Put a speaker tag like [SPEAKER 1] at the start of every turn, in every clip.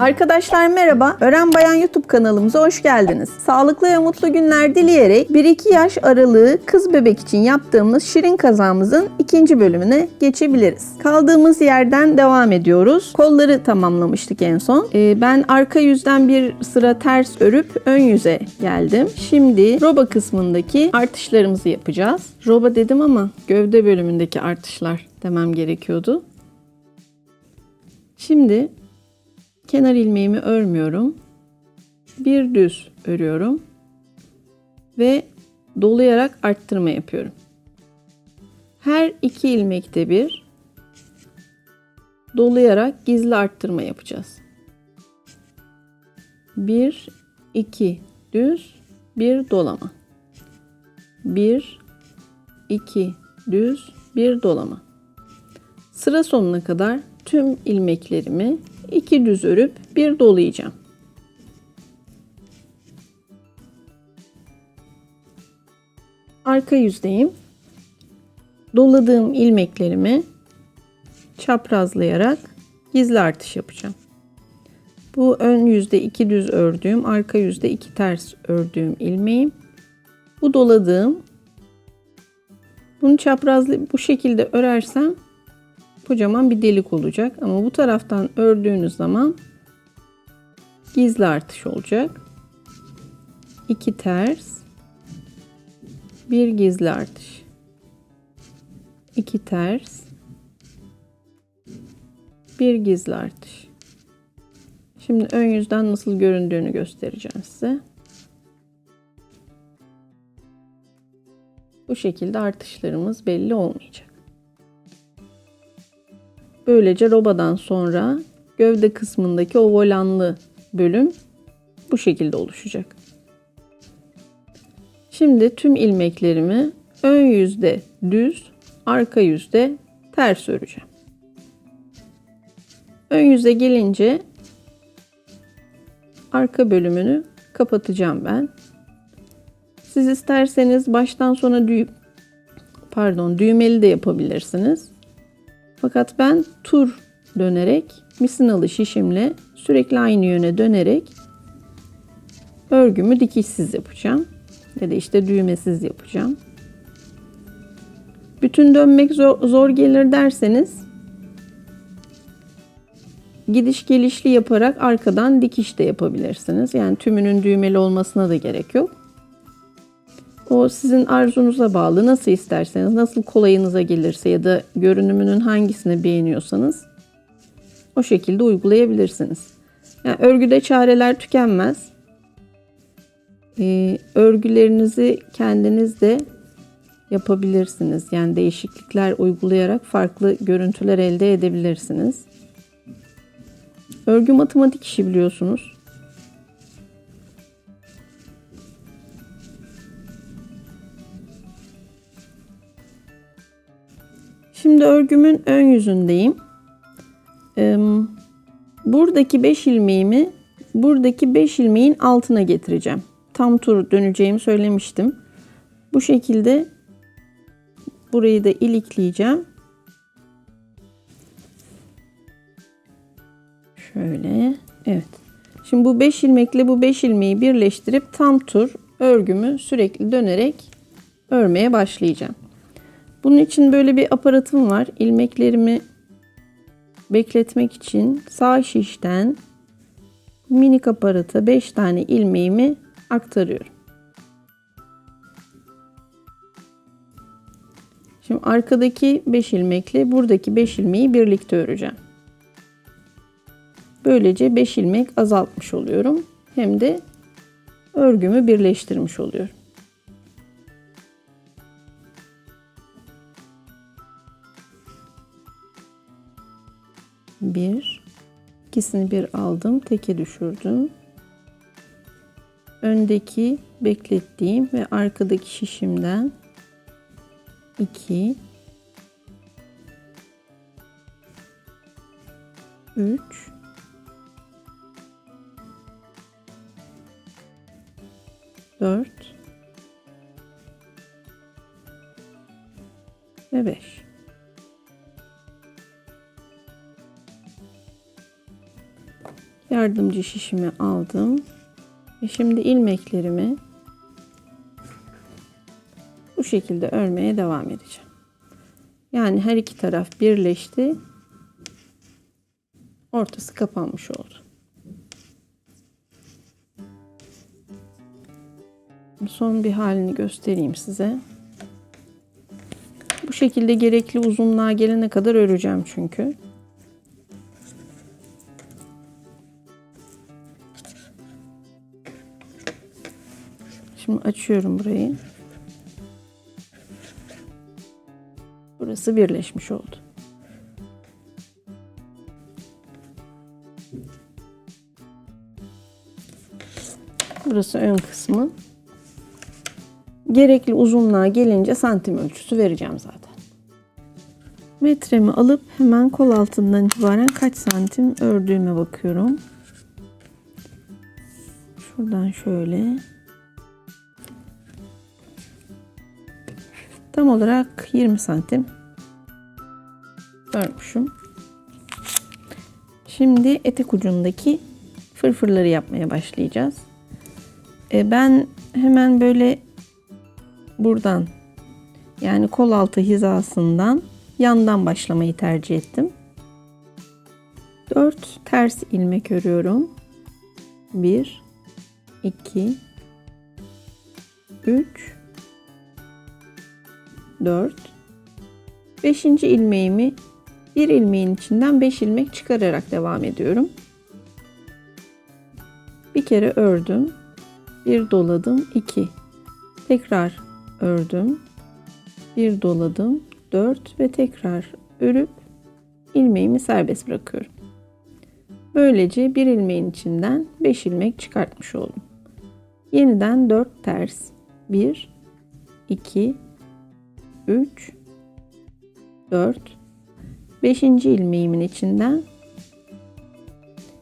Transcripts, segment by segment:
[SPEAKER 1] Arkadaşlar merhaba. Ören Bayan YouTube kanalımıza hoş geldiniz. Sağlıklı ve mutlu günler dileyerek 1-2 yaş aralığı kız bebek için yaptığımız şirin kazamızın ikinci bölümüne geçebiliriz. Kaldığımız yerden devam ediyoruz. Kolları tamamlamıştık en son. Ee, ben arka yüzden bir sıra ters örüp ön yüze geldim. Şimdi roba kısmındaki artışlarımızı yapacağız. Roba dedim ama gövde bölümündeki artışlar demem gerekiyordu. Şimdi kenar ilmeğimi örmüyorum. Bir düz örüyorum ve dolayarak arttırma yapıyorum. Her iki ilmekte bir dolayarak gizli arttırma yapacağız. Bir, iki düz, bir dolama. Bir, iki düz, bir dolama. Sıra sonuna kadar tüm ilmeklerimi iki düz örüp bir dolayacağım. Arka yüzdeyim. Doladığım ilmeklerimi çaprazlayarak gizli artış yapacağım. Bu ön yüzde iki düz ördüğüm, arka yüzde iki ters ördüğüm ilmeğim. Bu doladığım bunu çaprazlı bu şekilde örersem kocaman bir delik olacak. Ama bu taraftan ördüğünüz zaman gizli artış olacak. 2 ters, bir gizli artış. 2 ters, bir gizli artış. Şimdi ön yüzden nasıl göründüğünü göstereceğim size. Bu şekilde artışlarımız belli olmayacak. Böylece robadan sonra gövde kısmındaki o volanlı bölüm bu şekilde oluşacak. Şimdi tüm ilmeklerimi ön yüzde düz, arka yüzde ters öreceğim. Ön yüze gelince arka bölümünü kapatacağım ben. Siz isterseniz baştan sona düğüm pardon düğmeli de yapabilirsiniz. Fakat ben tur dönerek misinalı şişimle sürekli aynı yöne dönerek örgümü dikişsiz yapacağım. Ya da işte düğmesiz yapacağım. Bütün dönmek zor, zor gelir derseniz gidiş gelişli yaparak arkadan dikiş de yapabilirsiniz. Yani tümünün düğmeli olmasına da gerek yok. O sizin arzunuza bağlı. Nasıl isterseniz, nasıl kolayınıza gelirse ya da görünümünün hangisini beğeniyorsanız o şekilde uygulayabilirsiniz. Yani örgüde çareler tükenmez. Ee, örgülerinizi kendiniz de yapabilirsiniz. Yani değişiklikler uygulayarak farklı görüntüler elde edebilirsiniz. Örgü matematik işi biliyorsunuz. Şimdi örgümün ön yüzündeyim. Buradaki 5 ilmeğimi buradaki 5 ilmeğin altına getireceğim. Tam tur döneceğimi söylemiştim. Bu şekilde burayı da ilikleyeceğim. Şöyle. Evet. Şimdi bu 5 ilmekle bu 5 ilmeği birleştirip tam tur örgümü sürekli dönerek örmeye başlayacağım. Bunun için böyle bir aparatım var. İlmeklerimi bekletmek için sağ şişten minik aparata 5 tane ilmeğimi aktarıyorum. Şimdi arkadaki 5 ilmekle buradaki 5 ilmeği birlikte öreceğim. Böylece 5 ilmek azaltmış oluyorum. Hem de örgümü birleştirmiş oluyorum. İkisini bir aldım teke düşürdüm. Öndeki beklettiğim ve arkadaki şişimden 2 3 4 ve 5 Yardımcı şişimi aldım. Ve şimdi ilmeklerimi bu şekilde örmeye devam edeceğim. Yani her iki taraf birleşti. Ortası kapanmış oldu. Son bir halini göstereyim size. Bu şekilde gerekli uzunluğa gelene kadar öreceğim çünkü. Şimdi açıyorum burayı. Burası birleşmiş oldu. Burası ön kısmı. Gerekli uzunluğa gelince santim ölçüsü vereceğim zaten. Metremi alıp hemen kol altından itibaren kaç santim ördüğüme bakıyorum. Şuradan şöyle. Tam olarak 20 santim örmüşüm. Şimdi etek ucundaki fırfırları yapmaya başlayacağız. E, ben hemen böyle buradan yani kol altı hizasından yandan başlamayı tercih ettim. 4 ters ilmek örüyorum. 1 2 3 4 5. ilmeğimi bir ilmeğin içinden 5 ilmek çıkararak devam ediyorum. Bir kere ördüm. Bir doladım. 2. Tekrar ördüm. Bir doladım. 4 ve tekrar örüp ilmeğimi serbest bırakıyorum. Böylece bir ilmeğin içinden 5 ilmek çıkartmış oldum. Yeniden 4 ters. 1 2 3 4 5. ilmeğimin içinden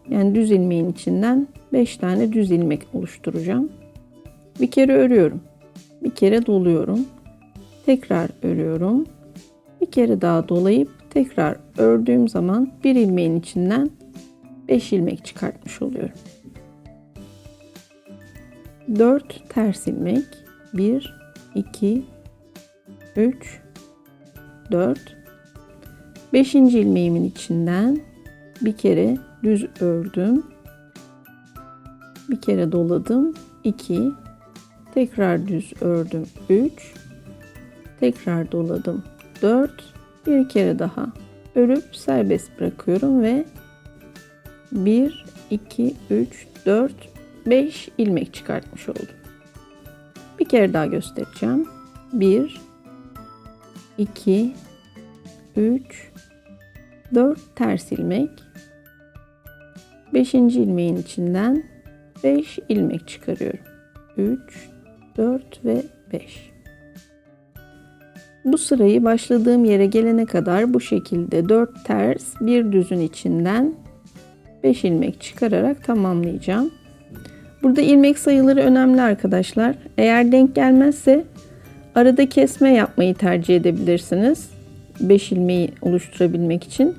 [SPEAKER 1] yani düz ilmeğin içinden 5 tane düz ilmek oluşturacağım. Bir kere örüyorum. Bir kere doluyorum. Tekrar örüyorum. Bir kere daha dolayıp tekrar ördüğüm zaman bir ilmeğin içinden 5 ilmek çıkartmış oluyorum. 4 ters ilmek 1 2 3 4 5. ilmeğimin içinden bir kere düz ördüm. Bir kere doladım. 2 tekrar düz ördüm. 3 tekrar doladım. 4 bir kere daha örüp serbest bırakıyorum ve 1 2 3 4 5 ilmek çıkartmış oldum. Bir kere daha göstereceğim. 1 2 3 4 ters ilmek 5. ilmeğin içinden 5 ilmek çıkarıyorum. 3 4 ve 5. Bu sırayı başladığım yere gelene kadar bu şekilde 4 ters bir düzün içinden 5 ilmek çıkararak tamamlayacağım. Burada ilmek sayıları önemli arkadaşlar. Eğer denk gelmezse arada kesme yapmayı tercih edebilirsiniz. 5 ilmeği oluşturabilmek için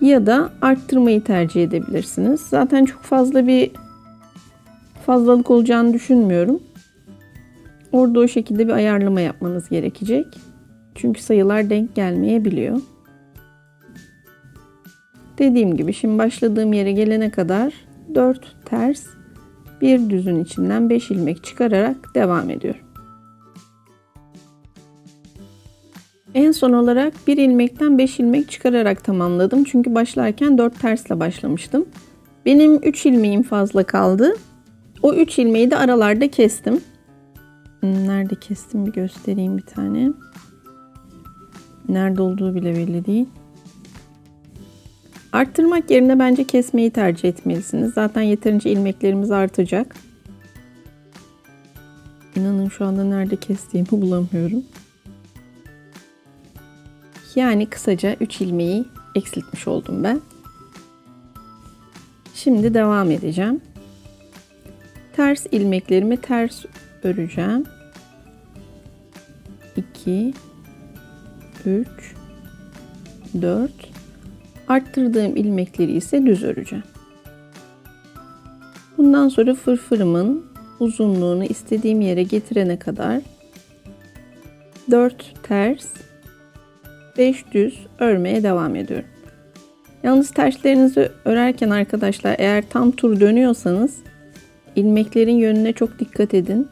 [SPEAKER 1] ya da arttırmayı tercih edebilirsiniz. Zaten çok fazla bir fazlalık olacağını düşünmüyorum. Orada o şekilde bir ayarlama yapmanız gerekecek. Çünkü sayılar denk gelmeyebiliyor. Dediğim gibi şimdi başladığım yere gelene kadar 4 ters bir düzün içinden 5 ilmek çıkararak devam ediyorum. En son olarak bir ilmekten 5 ilmek çıkararak tamamladım. Çünkü başlarken 4 tersle başlamıştım. Benim 3 ilmeğim fazla kaldı. O 3 ilmeği de aralarda kestim. Hmm, nerede kestim bir göstereyim bir tane. Nerede olduğu bile belli değil. Arttırmak yerine bence kesmeyi tercih etmelisiniz. Zaten yeterince ilmeklerimiz artacak. İnanın şu anda nerede kestiğimi bulamıyorum. Yani kısaca 3 ilmeği eksiltmiş oldum ben. Şimdi devam edeceğim. Ters ilmeklerimi ters öreceğim. 2 3 4 Arttırdığım ilmekleri ise düz öreceğim. Bundan sonra fırfırımın uzunluğunu istediğim yere getirene kadar 4 ters 5 düz örmeye devam ediyorum. Yalnız terslerinizi örerken arkadaşlar eğer tam tur dönüyorsanız ilmeklerin yönüne çok dikkat edin.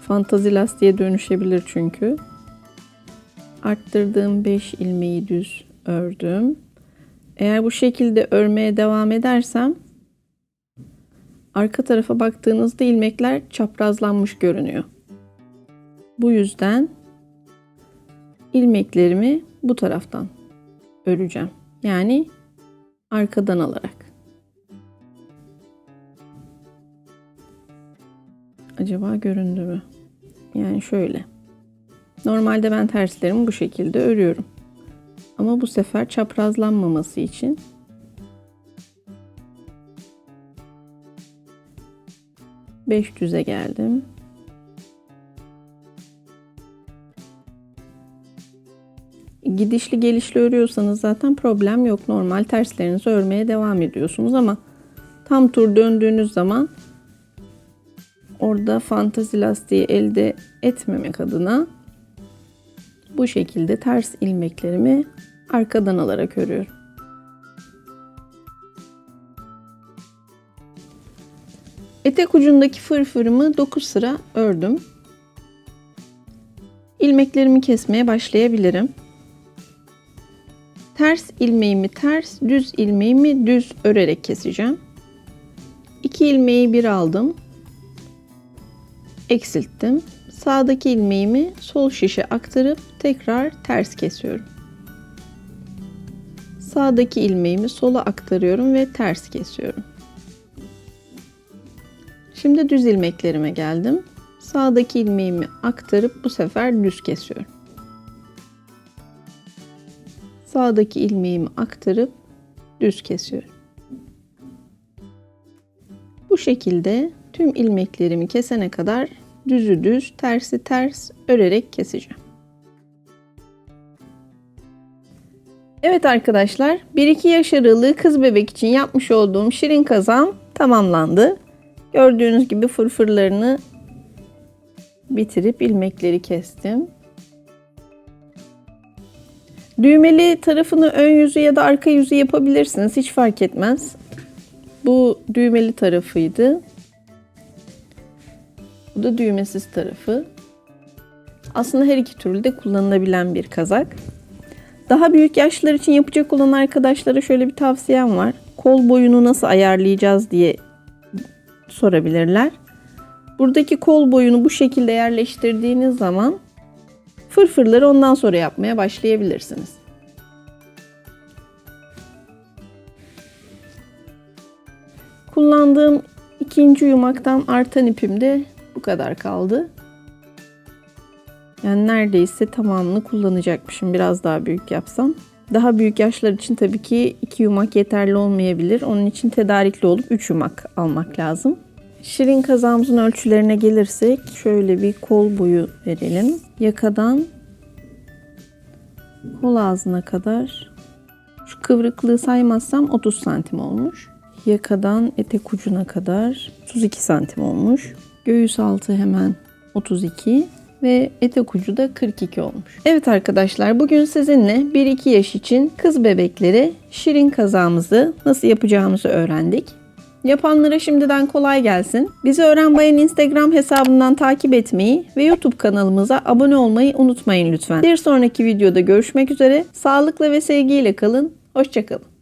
[SPEAKER 1] Fantazi lastiğe dönüşebilir çünkü. Arttırdığım 5 ilmeği düz ördüm. Eğer bu şekilde örmeye devam edersem arka tarafa baktığınızda ilmekler çaprazlanmış görünüyor. Bu yüzden ilmeklerimi bu taraftan öreceğim. Yani arkadan alarak. Acaba göründü mü? Yani şöyle. Normalde ben terslerimi bu şekilde örüyorum. Ama bu sefer çaprazlanmaması için beş düze geldim. Gidişli gelişli örüyorsanız zaten problem yok. Normal terslerinizi örmeye devam ediyorsunuz ama tam tur döndüğünüz zaman orada fantazi lastiği elde etmemek adına bu şekilde ters ilmeklerimi arkadan alarak örüyorum. Etek ucundaki fırfırımı 9 sıra ördüm. İlmeklerimi kesmeye başlayabilirim. Ters ilmeğimi ters, düz ilmeğimi düz örerek keseceğim. 2 ilmeği bir aldım. Eksilttim. Sağdaki ilmeğimi sol şişe aktarıp tekrar ters kesiyorum. Sağdaki ilmeğimi sola aktarıyorum ve ters kesiyorum. Şimdi düz ilmeklerime geldim. Sağdaki ilmeğimi aktarıp bu sefer düz kesiyorum. Sağdaki ilmeğimi aktarıp düz kesiyorum. Bu şekilde tüm ilmeklerimi kesene kadar düzü düz, tersi ters örerek keseceğim. Evet arkadaşlar, 1-2 yaş aralığı kız bebek için yapmış olduğum şirin kazam tamamlandı. Gördüğünüz gibi fırfırlarını bitirip ilmekleri kestim. Düğmeli tarafını ön yüzü ya da arka yüzü yapabilirsiniz. Hiç fark etmez. Bu düğmeli tarafıydı. Bu da düğmesiz tarafı. Aslında her iki türlü de kullanılabilen bir kazak. Daha büyük yaşlar için yapacak olan arkadaşlara şöyle bir tavsiyem var. Kol boyunu nasıl ayarlayacağız diye sorabilirler. Buradaki kol boyunu bu şekilde yerleştirdiğiniz zaman fırfırları ondan sonra yapmaya başlayabilirsiniz. Kullandığım ikinci yumaktan artan ipim de bu kadar kaldı. Yani neredeyse tamamını kullanacakmışım. Biraz daha büyük yapsam. Daha büyük yaşlar için tabii ki iki yumak yeterli olmayabilir. Onun için tedarikli olup üç yumak almak lazım. Şirin kazağımızın ölçülerine gelirsek şöyle bir kol boyu verelim. Yakadan kol ağzına kadar şu kıvrıklığı saymazsam 30 santim olmuş. Yakadan etek ucuna kadar 32 santim olmuş. Göğüs altı hemen 32 ve etek ucu da 42 olmuş. Evet arkadaşlar bugün sizinle 1-2 yaş için kız bebekleri şirin kazağımızı nasıl yapacağımızı öğrendik. Yapanlara şimdiden kolay gelsin. Bizi Öğren Bayan Instagram hesabından takip etmeyi ve YouTube kanalımıza abone olmayı unutmayın lütfen. Bir sonraki videoda görüşmek üzere. Sağlıkla ve sevgiyle kalın. Hoşçakalın.